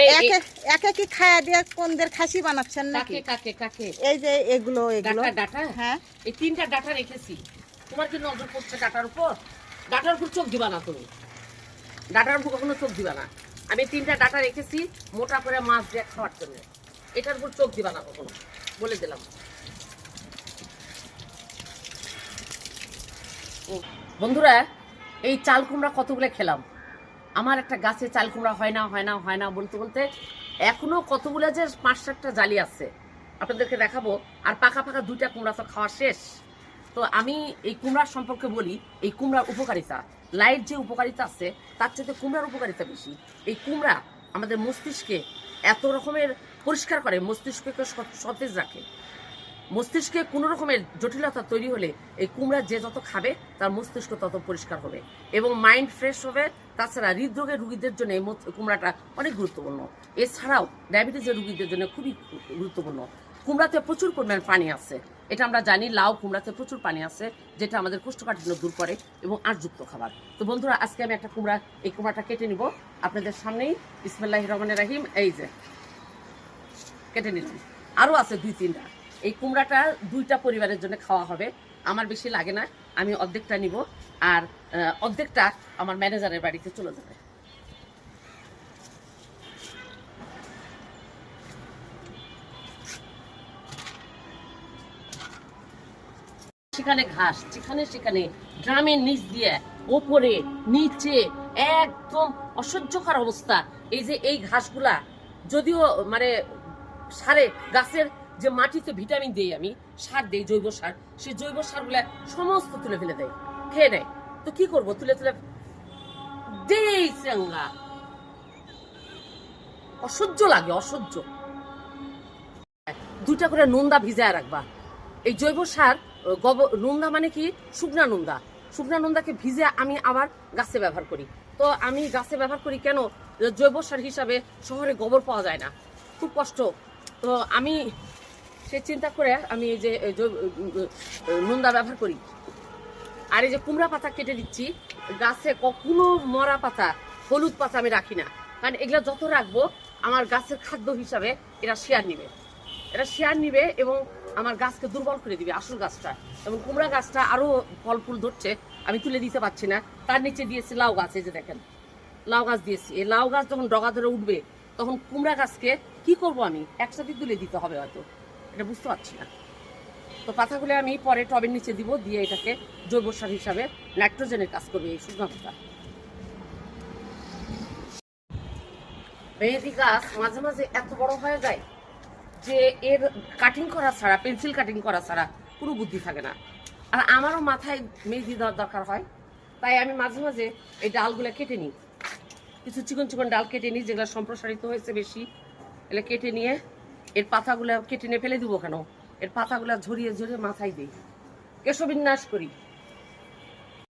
এই একে একে কি খায়া দিয়ে কোনদের খাসি বানাচ্ছেন নাকি? কাকে কাকে এই যে এগুলো এগুলো। Data data? হ্যাঁ। এই তিনটা ডাটা রেখেছি। তোমার কি নজর পড়ছে ডাটার উপর? ডাটার উপর চোখ দিবা না তুমি। ডাটার উপর কখনো চোখ দিবা না। আমি তিনটা ডাটা রেখেছি মোটা করে মাছ দিয়ে খাওয়ার জন্য। এটার উপর চোখ দিবা না কখনো। বলে দিলাম। ও, বন্ধুরা এই চাল কুমড়া কতগুলো খেলাম? আমার একটা গাছে চাল কুমড়া হয় না হয় না হয় না বলতে বলতে এখনও কতগুলো যে পাঁচ সাতটা জালি আছে, আপনাদেরকে দেখাবো। আর পাকা পাকা দুইটা কুমড়া তো খাওয়া শেষ। তো আমি এই কুমড়ার সম্পর্কে বলি, এই কুমড়ার উপকারিতা, লাইট যে উপকারিতা আছে, তার চাইতে কুমড়ার উপকারিতা বেশি। এই কুমড়া আমাদের মস্তিষ্কে এত রকমের পরিষ্কার করে, মস্তিষ্ককে সতেজ রাখে। মস্তিষ্কে কোনো রকমের জটিলতা তৈরি হলে এই কুমড়া যে যত খাবে, তার মস্তিষ্ক তত পরিষ্কার হবে। এবং মাইন্ড ফ্রেশ হবে, তাছাড়া হৃদরোগের রুগীদের জন্য এই কুমড়াটা অনেক গুরুত্বপূর্ণ। এছাড়াও ডায়াবেটিসের রুগীদের জন্য খুবই গুরুত্বপূর্ণ। কুমড়াতে প্রচুর পরিমাণ পানি আছে। এটা আমরা জানি, লাউ কুমড়াতে প্রচুর পানি আছে, যেটা আমাদের কোষ্ঠকাঠিন্য দূর করে এবং আটযুক্ত খাবার। তো বন্ধুরা, আজকে আমি একটা কুমড়া, এই কুমড়াটা কেটে নিব। আপনাদের সামনেই ইসমাল্লাহ রহমান রাহিম, এই যে, কেটে নিলাম। আরও আছে দুই, তিনটা। এই কুমড়াটা দুইটা পরিবারের জন্য খাওয়া হবে। আমার বেশি লাগে না, আমি অর্ধেকটা নিব আর অর্ধেকটা আমার ম্যানেজারের বাড়িতে চলে যাবে। সেখানে ঘাস, যেখানে সেখানে ড্রামের নিচ দিয়ে ওপরে, নিচে একদম অসহ্যকর অবস্থা। এই যে এই ঘাসগুলা, যদিও মানে সারে, গাছের যে মাটিতে ভিটামিন দেই আমি, সার দেই, জৈব সার। সেই জৈব সারগুলা সমস্ত তুলে ফেলে দেয়, খেয়ে নেয়। তো কি করব? তুলে তুলে দেই চাঙ্গা অসহ্য লাগে, অসহ্য। দুটা করে নুন্দা ভিজায় রাখবা। এই জৈব সার গব, নুন্দা মানে কি? শুকনা নুন্দা। শুকনা নুন্দাকে ভিজে আমি আবার গাছে ব্যবহার করি। তো আমি গাছে ব্যবহার করি কেন? জৈব সার হিসাবে শহরে গোবর পাওয়া যায় না। খুব কষ্ট। তো আমি সে চিন্তা করে আমি এই যে নুন্দা ব্যবহার করি। আর এই যে কুমড়া পাতা কেটে দিচ্ছি, গাছে কখনো মরা পাতা, হলুদ পাতা আমি রাখি না। কারণ এগুলো যত রাখব, আমার গাছের খাদ্য হিসাবে এরা শেয়ার নিবে। এরা শেয়ার নিবে এবং আমার গাছকে দুর্বল করে দিবে, আসল গাছটা। এবং কুমড়া গাছটা আরও ফল ফুল ধরছে, আমি তুলে দিতে পারছি না। তার নিচে দিয়েছি লাউ গাছ, এই যে দেখেন। লাউ গাছ দিয়েছি। এই লাউ গাছ যখন ডগা ধরে উঠবে, তখন কুমড়া গাছকে কি করব আমি? একসাথে তুলে দিতে হবে হয়তো। এটা বুঝতে পারছি না। তো পাতাগুলো আমি পরে টবের নিচে দিব, দিয়ে এটাকে জৈব সার হিসাবে নাইট্রোজেনের কাজ করবে এই শুকনো পাতা মেহেদি গাছ মাঝে মাঝে এত বড় হয়ে যায় যে এর কাটিং করা ছাড়া পেন্সিল কাটিং করা ছাড়া কোনো বুদ্ধি থাকে না। আর আমারও মাথায় মেহেদি দেওয়ার দরকার হয়, তাই আমি মাঝে মাঝে এই ডালগুলো কেটে নিই। কিছু চিকন চিকন ডাল কেটে নিই, যেগুলো সম্প্রসারিত হয়েছে বেশি, এগুলো কেটে নিয়ে এর পাতাগুলো কেটে নিয়ে ফেলে দিব কেন? এর পাতাগুলো ঝরিয়ে ঝরিয়ে মাথায় দিই। কেশবিন্যাস করি।